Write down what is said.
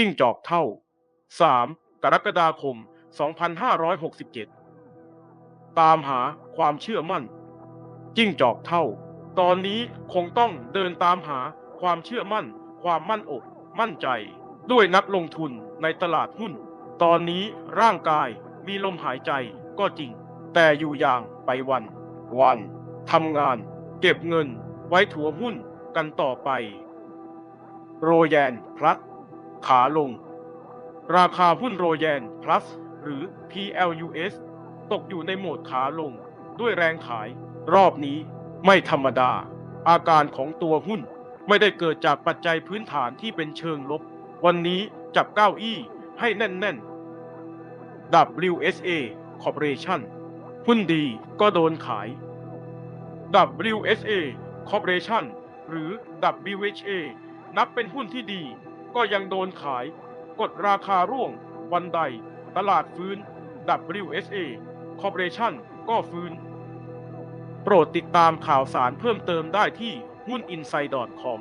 จิ้งจอกเท่า 3. กรกฎาคม 2567 ตามหาความเชื่อมั่น จิ้งจอกเท่า ตอนนี้คงต้องเดินตามหาความเชื่อมั่น ความมั่นอก มั่นใจ ด้วยนักลงทุนในตลาดหุ้น ตอนนี้ร่างกายมีลมหายใจก็จริง แต่อยู่อย่างไปวัน วันทำงาน เก็บเงิน ไว้ถัวหุ้นกันต่อไป โรแยนพลัส ขาลง ราคาหุ้นโรแยนพลัสหรือ PLUS ตกอยู่ในโหมดขาลง ด้วยแรงขาย รอบนี้ไม่ธรรมดา อาการของตัวหุ้นไม่ได้เกิดจากปัจจัยพื้นฐานที่เป็นเชิงลบ วันนี้จับเก้าอี้ให้แน่นๆ WSA Corporation หุ้นดีก็โดนขาย WSA Corporation หรือ WHA นับเป็นหุ้นที่ดี ก็ยังโดนขาย กดราคาร่วง วันใด ตลาดฟื้น WSA Corporation ก็ฟื้น โปรดติดตามข่าวสารเพิ่มเติมได้ที่หุ้น i n s i d e c o m